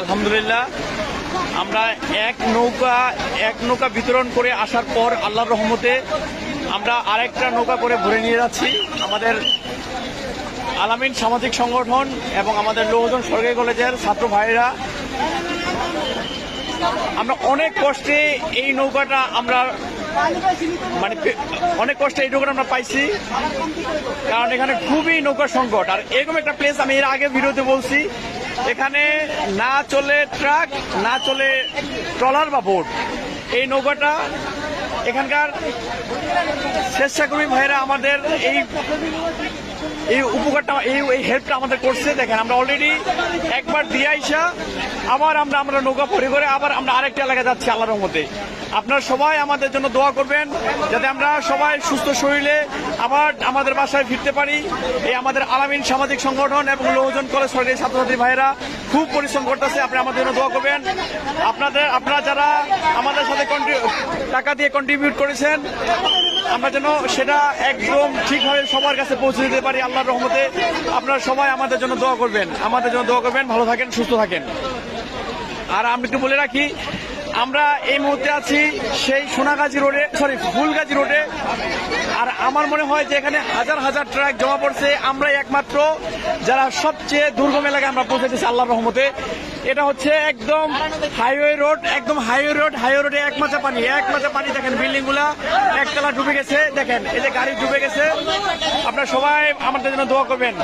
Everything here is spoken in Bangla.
আলহামদুলিল্লাহ, আমরা এক নৌকা এক নৌকা বিতরণ করে আসার পর আল্লাহর রহমতে আমরা আরেকটা নৌকা করে ভরে নিয়ে যাচ্ছি। আমাদের আলামিন সামাজিক সংগঠন এবং আমাদের লোকজন সরকারি কলেজের ছাত্র ভাইরা আমরা অনেক কষ্টে এই নৌকাটা আমরা মানে অনেক কষ্টে এই নৌকাটা আমরা পাইছি। কারণ এখানে খুবই নৌকা সংকট। আর এরকম একটা প্লেস আমি এর আগে ভিডিওতে বলছি। এখানে না চলে ট্রাক, না চলে ট্রলার বা বোট। এই নৌকাটা এখানকার স্বেচ্ছাকর্মী ভাইরা আমাদের এই এই উপকারটা, এই এই হেল্পটা আমাদের করছে। দেখেন, আমরা অলরেডি একবার দিয়ে আইসা, আবার আমরা আমরা নৌকা ভরে করে আবার আমরা আরেকটা এলাকায় যাচ্ছি আল্লাহর রহমতে। আপনারা সবাই আমাদের জন্য দোয়া করবেন, যাতে আমরা সবাই সুস্থ শরীরে আবার আমাদের বাসায় ফিরতে পারি। এই আমাদের আলামিন সামাজিক সংগঠন এবং লোহজন কলেজ সরকারি ছাত্রছাত্রী ভাইয়েরা খুব পরিশ্রম করতেছে, আপনি আমাদের জন্য দোয়া করবেন। আপনাদের, আপনারা যারা আমাদের সাথে টাকা দিয়ে কন্ট্রিবিউট করেছেন। আমরা যেন সেটা একদম ঠিকভাবে সবার কাছে পৌঁছে দিতে পারি আল্লাহর রহমতে। আপনারা সবাই আমাদের জন্য দোয়া করবেন। আমাদের জন্য দোয়া করবেন। ভালো থাকেন, সুস্থ থাকেন। আর আমি একটু বলে রাখি, আমরা এই মুহূর্তে আছি সেই সোনাগাজী রোডে সরি ফুলগাজী রোডে। আর আমার মনে হয় যে এখানে হাজার হাজার ট্রাক জমা পড়ছে। আমরাই একমাত্র যারা সবচেয়ে দুর্গম এলাকায় আমরা পৌঁছেছি আল্লাহর রহমতে। এটা হচ্ছে একদম হাইওয়ে রোড একদম হাইওয়ে রোড হাইওয়ে রোডে এক মাচা পানি, এক মাচা পানি দেখেন বিল্ডিংগুলা একতলা ডুবে গেছে, দেখেন, এই যে গাড়ি ডুবে গেছে। আপনারা সবাই আমাদের জন্য দোয়া করবেন।